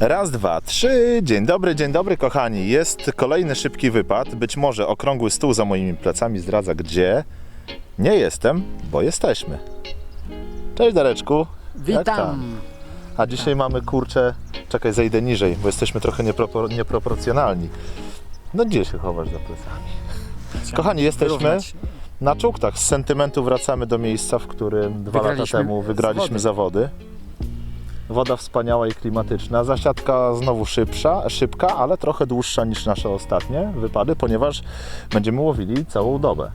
Raz, dwa, trzy. Dzień dobry, dzień dobry, kochani. Jest kolejny szybki wypad. Być może okrągły stół za moimi plecami zdradza, gdzie nie jestem, bo jesteśmy. Cześć, Dareczku. Witam. A dzisiaj mamy kurczę. Czekaj, zejdę niżej, bo jesteśmy trochę niepropor- nieproporcjonalni. No gdzie się chowasz za plecami? Kochani, jesteśmy Wyrównać. na czuktach. Z sentymentu wracamy do miejsca, w którym dwa lata Wygraliśmy temu wygraliśmy zawody. Woda wspaniała i klimatyczna. Zasiadka znowu szybsza, szybka, ale trochę dłuższa niż nasze ostatnie wypady, ponieważ będziemy łowili całą dobę.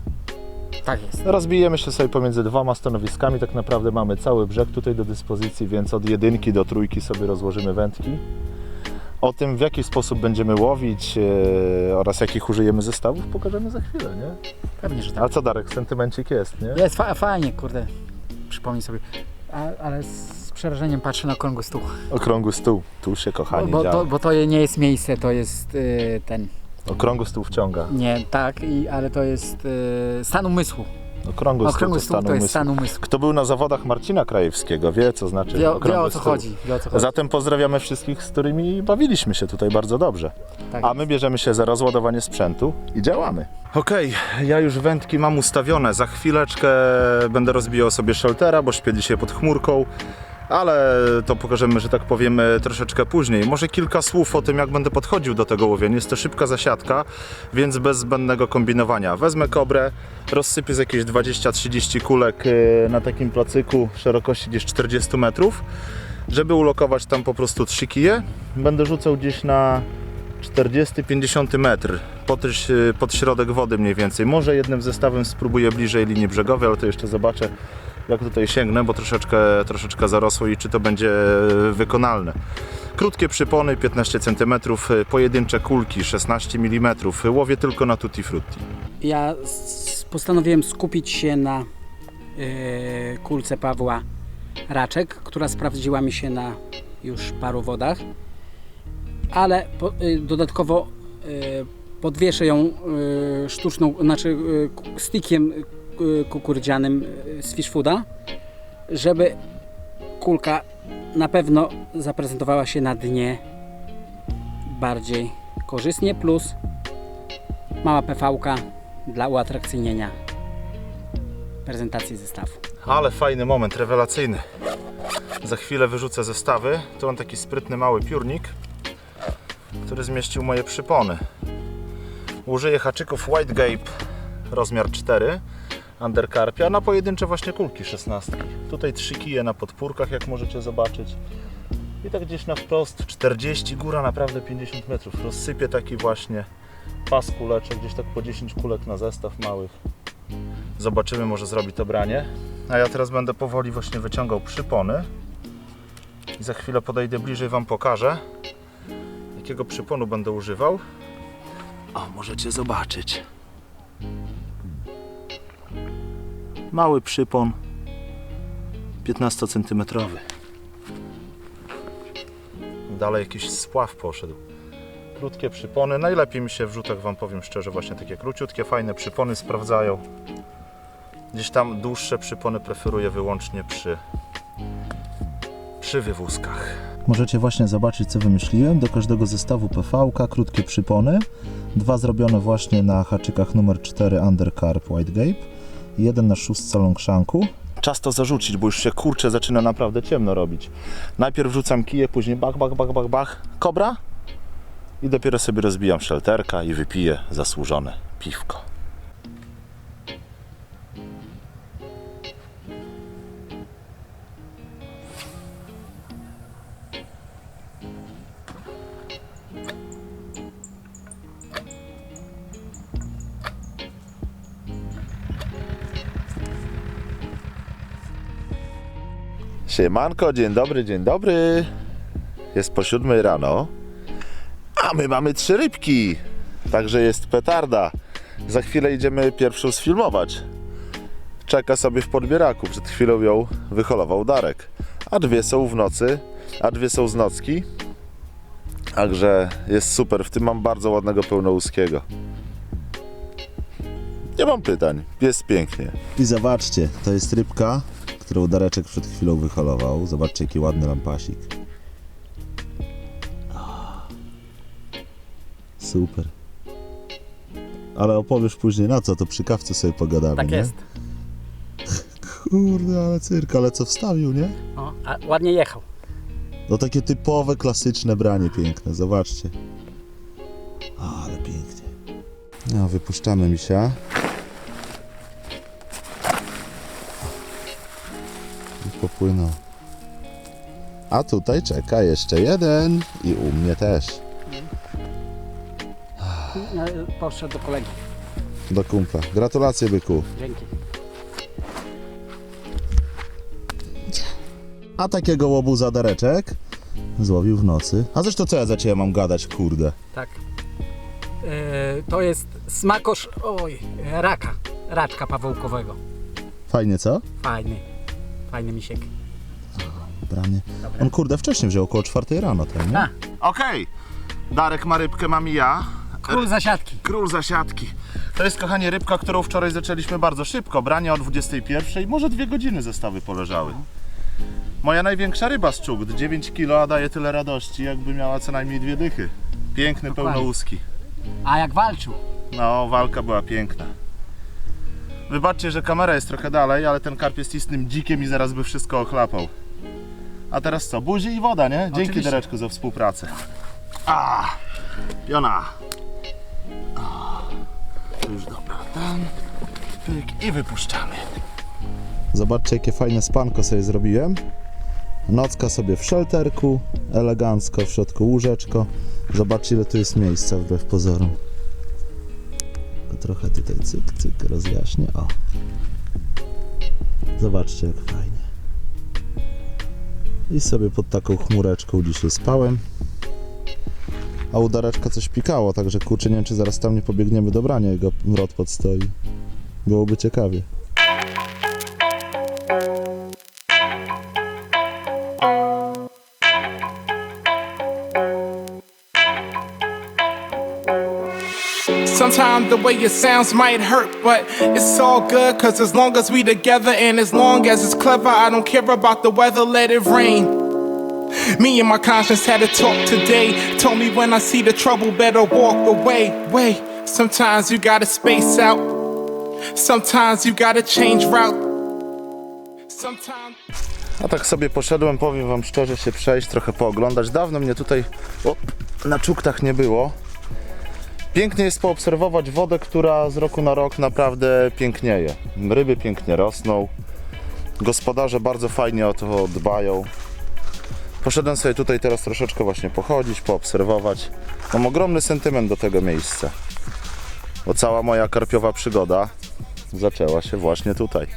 Tak jest. Rozbijemy się sobie pomiędzy dwoma stanowiskami. Tak naprawdę mamy cały brzeg tutaj do dyspozycji, więc od jedynki do trójki sobie rozłożymy wędki. O tym, w jaki sposób będziemy łowić e, oraz jakich użyjemy zestawów, pokażemy za chwilę, nie? Pewnie, że A tak. co Darek, sentymencik jest, nie? Jest fa- fajnie, kurde. Przypomnij sobie. A, ale przerażeniem patrzę na okrągły stół. Okrągły stół, tu się kochani bo, to, bo to nie jest miejsce, to jest y, ten. Okrągły stół wciąga. Nie, tak, i, ale to jest y, stan umysłu. Okrągły, Okrągły stół stół to to stan jest umysłu. stan umysłu. Kto był na zawodach Marcina Krajewskiego, wie co znaczy Wie, wie okrągły o co stół. chodzi. Wie o co chodzi. Zatem pozdrawiamy wszystkich, z którymi bawiliśmy się tutaj bardzo dobrze. Tak A jest. my bierzemy się za rozładowanie sprzętu i działamy. Okej, ja już wędki mam ustawione. Za chwileczkę będę rozbijał sobie sheltera, bo śpię dzisiaj pod chmurką. Ale to pokażemy, że tak powiem, troszeczkę później. Może kilka słów o tym, jak będę podchodził do tego łowienia. Jest to szybka zasiadka, więc bez zbędnego kombinowania. Wezmę kobrę, rozsypię z jakieś 20-30 kulek e, na takim placyku szerokości gdzieś 40 metrów. Żeby ulokować tam po prostu trzy kije, będę rzucał gdzieś na 40-50 metr pod, pod środek wody mniej więcej. Może jednym zestawem spróbuję bliżej linii brzegowej, ale to jeszcze zobaczę jak tutaj sięgnę, bo troszeczkę, troszeczkę zarosło i czy to będzie wykonalne. Krótkie przypony 15 cm, pojedyncze kulki 16 mm. Łowię tylko na tutti frutti. Ja postanowiłem skupić się na y, kulce Pawła Raczek, która sprawdziła mi się na już paru wodach, ale po, y, dodatkowo y, podwieszę ją sztuczną, znaczy y, stickiem kukurydzianym y, z fish fooda, żeby kulka na pewno zaprezentowała się na dnie bardziej korzystnie, plus mała PV-ka dla uatrakcyjnienia prezentacji zestawu. Ale fajny moment, rewelacyjny. Za chwilę wyrzucę zestawy. Tu mam taki sprytny mały piórnik, który zmieścił moje przypony. Użyję haczyków White Gape rozmiar 4 undercarpia na pojedyncze właśnie kulki 16. Tutaj trzy kije na podpórkach, jak możecie zobaczyć. I tak gdzieś na wprost 40, góra naprawdę 50 metrów. Rozsypię taki właśnie pas kuleczek, gdzieś tak po 10 kulek na zestaw małych. Zobaczymy, może zrobi to branie. A ja teraz będę powoli właśnie wyciągał przypony. I za chwilę podejdę bliżej Wam pokażę, jakiego przyponu będę używał. O, możecie zobaczyć. Mały przypon 15 cm. Dalej jakiś spław poszedł. Krótkie przypony. Najlepiej mi się w rzutach, Wam powiem szczerze, właśnie takie króciutkie, fajne przypony sprawdzają. Gdzieś tam dłuższe przypony preferuję wyłącznie przy, przy wywózkach. Możecie właśnie zobaczyć, co wymyśliłem. Do każdego zestawu PV, krótkie przypony. Dwa zrobione właśnie na haczykach numer 4 Undercarp White Gape. Jeden na szóstce Longshanku. Czas to zarzucić, bo już się kurczę zaczyna naprawdę ciemno robić. Najpierw rzucam kije, później bach, bach, bach, bach, bach. Kobra. I dopiero sobie rozbijam szelterka i wypiję zasłużone piwko. Siemanko, dzień dobry, dzień dobry. Jest po siódmej rano, a my mamy trzy rybki. Także jest petarda. Za chwilę idziemy pierwszą sfilmować. Czeka sobie w podbieraku. Przed chwilą ją wyholował Darek. A dwie są w nocy, a dwie są z nocki. Także jest super. W tym mam bardzo ładnego pełnołuskiego. Nie mam pytań. Jest pięknie. I zobaczcie, to jest rybka, którą Dareczek przed chwilą wyholował. Zobaczcie, jaki ładny lampasik. Super. Ale opowiesz później na co, to przy kawce sobie pogadamy, Tak nie? jest. Kurde, ale cyrk, ale co wstawił, nie? O, a ładnie jechał. No takie typowe, klasyczne branie piękne, zobaczcie. Ale pięknie. No, wypuszczamy misia. Popłynął. A tutaj czeka jeszcze jeden i u mnie też. E, Poszedł do kolegi. Do kumpla. Gratulacje, byku. Dzięki. A takiego łobuza dareczek złowił w nocy. A zresztą co ja za ciebie mam gadać, kurde? Tak. E, to jest smakosz, oj, raka. Raczka pawełkowego. Fajnie, co? Fajny. Fajny misiek. Branie. On kurde wcześniej wziął około czwartej rano ten, nie? A. Okej. Darek ma rybkę, mam i ja. Król zasiadki. Król zasiadki. To jest, kochanie, rybka, którą wczoraj zaczęliśmy bardzo szybko. Branie o 21, może dwie godziny zestawy poleżały. Moja największa ryba z czugd, 9 kg, a daje tyle radości, jakby miała co najmniej dwie dychy. Piękny, Dokładnie. pełnouski. A jak walczył? No, walka była piękna. Wybaczcie, że kamera jest trochę dalej, ale ten karp jest istnym dzikiem i zaraz by wszystko ochlapał. A teraz co? Buzi i woda, nie? Dzięki Oczywiście. Dereczku za współpracę. A, piona. A, już dobra, tam, pyk i wypuszczamy. Zobaczcie, jakie fajne spanko sobie zrobiłem. Nocka sobie w szelterku, elegancko, w środku łóżeczko. Zobaczcie, ile tu jest miejsca wbrew pozorom. Trochę tutaj cyk, cyk rozjaśnię. O. Zobaczcie jak fajnie. I sobie pod taką chmureczką dzisiaj spałem. A u Dareczka coś pikało, także kurczę, nie wiem czy zaraz tam nie pobiegniemy do brania, jego mrot podstoi. Byłoby ciekawie. Sometimes the way it sounds might hurt, but it's all good, cause as long as we together and as long as it's clever, I don't care about the weather, let it rain. Me and my conscience had a talk today. Told me when I see the trouble, better walk away. Way. Sometimes you gotta space out. Sometimes you gotta change route. Sometimes. A tak sobie poszedłem, powiem wam szczerze, się przejść, trochę pooglądać. Dawno mnie tutaj o, na czuktach nie było. Pięknie jest poobserwować wodę, która z roku na rok naprawdę pięknieje. Ryby pięknie rosną. Gospodarze bardzo fajnie o to dbają. Poszedłem sobie tutaj teraz troszeczkę właśnie pochodzić, poobserwować. Mam ogromny sentyment do tego miejsca. Bo cała moja karpiowa przygoda zaczęła się właśnie tutaj.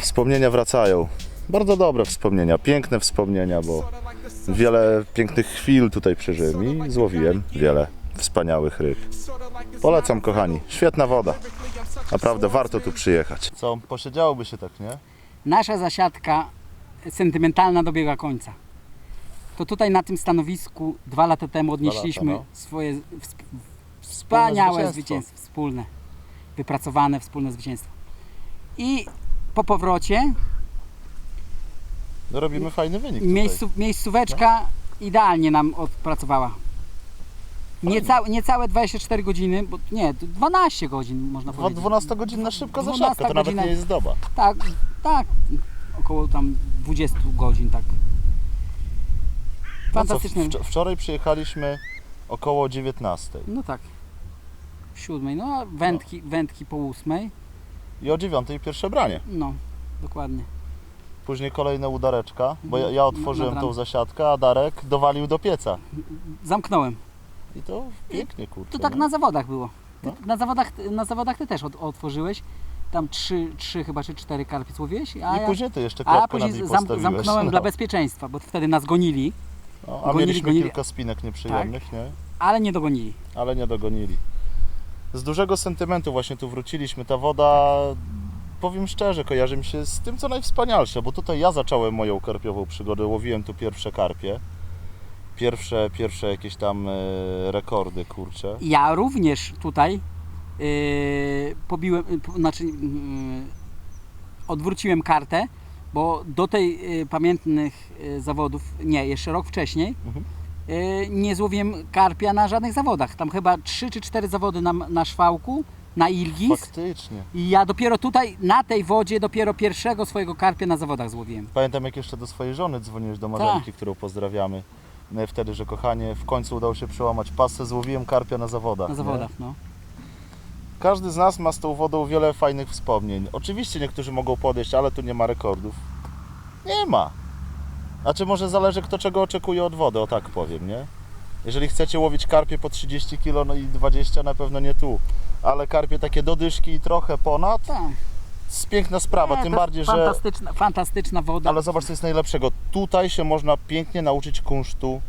Wspomnienia wracają. Bardzo dobre wspomnienia, piękne wspomnienia, bo wiele pięknych chwil tutaj przeżyłem i złowiłem wiele wspaniałych ryb. Polecam, kochani. Świetna woda. Naprawdę warto tu przyjechać. Co, posiedziałoby się tak, nie? Nasza zasiadka sentymentalna dobiega końca. To tutaj na tym stanowisku dwa lata temu odnieśliśmy no. swoje wsp- wspaniałe zwycięstwo. zwycięstwo. Wspólne, wypracowane wspólne zwycięstwo. I po powrocie No, robimy fajny wynik miejscu, miejscóweczka idealnie nam odpracowała. Niecałe, niecałe 24 godziny, bo nie, 12 godzin można powiedzieć. 12-godzinna szybka 12 zasiadka, to nawet godzina. nie jest doba. Tak, tak, około tam 20 godzin, tak. No co, wczo- wczoraj przyjechaliśmy około 19 No tak. Siódmej, no a wędki, wędki po ósmej. i o 9 pierwsze branie. No, dokładnie. Później kolejne udareczka, bo ja, ja otworzyłem Nad tą ranem. zasiadkę, a Darek dowalił do pieca. Zamknąłem. I to pięknie, kurczę. To tak nie? na zawodach było. Ty, No. na, zawodach, na zawodach ty też od, otworzyłeś. Tam trzy, trzy chyba czy cztery karpie złowiłeś. A, I ja, później ty jeszcze a kropkę na później niej zam, postawiłeś. zamknąłem no. dla bezpieczeństwa, bo wtedy nas gonili, No, a gonili, mieliśmy gonili. kilka spinek nieprzyjemnych, nie? ale nie dogonili. Ale nie dogonili. Z dużego sentymentu właśnie tu wróciliśmy. Ta woda, powiem szczerze, kojarzy mi się z tym, co najwspanialsze, bo tutaj ja zacząłem moją karpiową przygodę. Łowiłem tu pierwsze karpie. Pierwsze, pierwsze jakieś tam e, rekordy, kurcze. Ja również tutaj yy, pobiłem, yy, po- znaczy yy, odwróciłem kartę, bo do tej yy, pamiętnych zawodów, nie, jeszcze rok wcześniej, Mhm. y, nie złowiłem karpia na żadnych zawodach. Tam chyba 3 czy 4 zawody na, na szwałku, na Ilgis. Faktycznie. I ja dopiero tutaj, na tej wodzie, dopiero pierwszego swojego karpia na zawodach złowiłem. Pamiętam jak jeszcze do swojej żony dzwoniłeś do Tak. Marzenki, którą pozdrawiamy. No i Wtedy, że kochanie, w końcu udało się przełamać pasę, złowiłem karpia na zawodach. Na nie? zawodach, no. Każdy z nas ma z tą wodą wiele fajnych wspomnień. Oczywiście niektórzy mogą podejść, ale tu nie ma rekordów. Nie ma. Znaczy może zależy kto czego oczekuje od wody, o tak powiem, nie? Jeżeli chcecie łowić karpie po 30 kg no i 20 na pewno nie tu. Ale karpie takie do dyszki i trochę ponad, Tak. jest piękna sprawa, Nie, tym to bardziej, że... fantastyczna, fantastyczna woda. Ale zobacz co jest najlepszego. Tutaj się można pięknie nauczyć kunsztu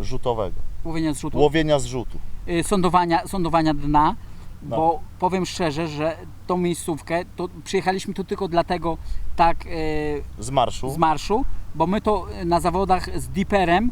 rzutowego. Łowienia z rzutu. Łowienia z rzutu. y, sądowania, sądowania dna, No. bo powiem szczerze, że tą miejscówkę, to przyjechaliśmy tu tylko dlatego tak y, Z marszu. z marszu, bo my to y, na zawodach z diperem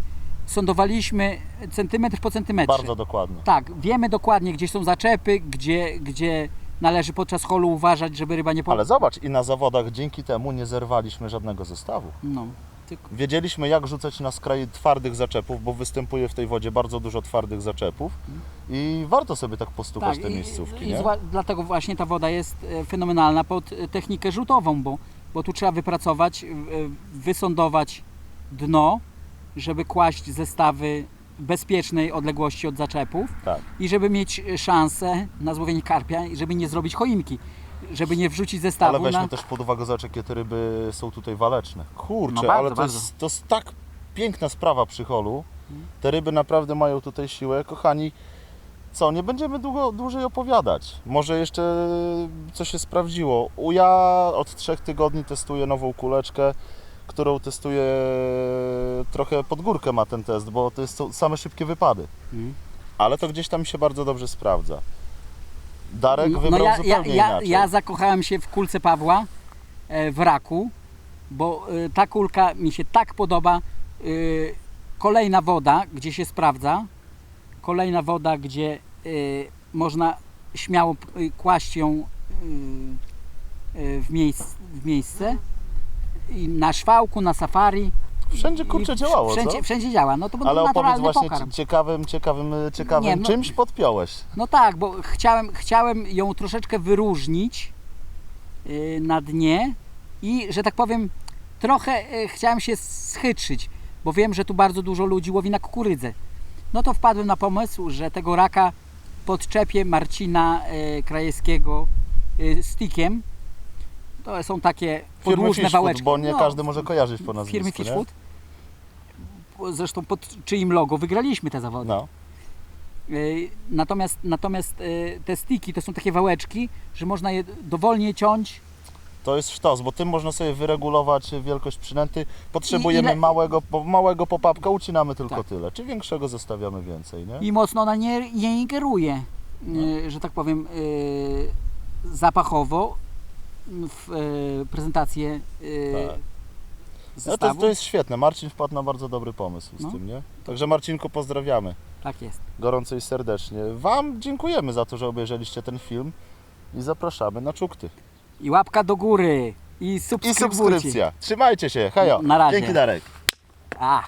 sądowaliśmy centymetr po centymetrze. Bardzo dokładnie. Tak, wiemy dokładnie, gdzie są zaczepy, gdzie, gdzie należy podczas holu uważać, żeby ryba nie po... Ale zobacz, i na zawodach dzięki temu nie zerwaliśmy żadnego zestawu. No, tylko... Wiedzieliśmy, jak rzucać na skraj twardych zaczepów, bo występuje w tej wodzie bardzo dużo twardych zaczepów i warto sobie tak postukać te i- miejscówki, i zła- dlatego właśnie ta woda jest e, fenomenalna pod e, technikę rzutową, bo, bo tu trzeba wypracować, e, wysądować dno, żeby kłaść zestawy bezpiecznej odległości od zaczepów Tak. i żeby mieć szansę na złowienie karpia i żeby nie zrobić choinki, żeby nie wrzucić zestawu Ale weźmy na... też pod uwagę, zobacz, jakie te ryby są tutaj waleczne. Kurczę, No bardzo, ale to bardzo. jest, to jest tak piękna sprawa przy holu. Te ryby naprawdę mają tutaj siłę. Kochani, co, nie będziemy długo, dłużej opowiadać. Może jeszcze coś się sprawdziło. U- Ja od trzech tygodni testuję nową kuleczkę, którą testuję trochę pod górkę ma ten test, bo to jest są same szybkie wypady. Mhm. Ale to gdzieś tam się bardzo dobrze sprawdza. Darek No, wybrał ja, ja, zupełnie ja, inaczej. ja zakochałem się w kulce Pawła e, w raku, bo e, ta kulka mi się tak podoba. E, Kolejna woda, gdzie się sprawdza, kolejna woda, gdzie można śmiało kłaść ją w, miejsc, w miejsce. I na szwałku, na safari. Wszędzie kurczę I działało, wszędzie, co? wszędzie działa. No to był Ale opowiedz naturalny właśnie pokarm. ci- ciekawym, ciekawym, ciekawym Nie, no- czymś podpiąłeś. No tak, bo chciałem, chciałem ją troszeczkę wyróżnić yy, na dnie i, że tak powiem, trochę yy, chciałem się schytrzyć, bo wiem, że tu bardzo dużo ludzi łowi na kukurydzę. No to wpadłem na pomysł, że tego raka podczepię Marcina yy, Krajewskiego yy, stickiem. To są takie podłużne Fishfood, wałeczki. bo nie No, każdy może kojarzyć po nazwisku, Firmy nie? Fishfood. Zresztą pod czyim logo wygraliśmy te zawody. No. Y, Natomiast, natomiast y, te stiki to są takie wałeczki, że można je dowolnie ciąć. To jest sztos, bo tym można sobie wyregulować wielkość przynęty. Potrzebujemy ile- małego, małego popapka, ucinamy tylko Tak. tyle. Czy większego zostawiamy więcej, nie? i mocno ona nie, nie ingeruje, y, że tak powiem, zapachowo w y, prezentację y, Tak. No to, zestawu. to jest świetne. Marcin wpadł na bardzo dobry pomysł z No. tym, nie? Także Marcinku pozdrawiamy Tak jest. gorąco i serdecznie. Wam dziękujemy za to, że obejrzeliście ten film i zapraszamy na czukty. I łapka do góry. I I subskrypcja. subskrypcja. Trzymajcie się, hejo. Na razie. Dzięki Darek. A.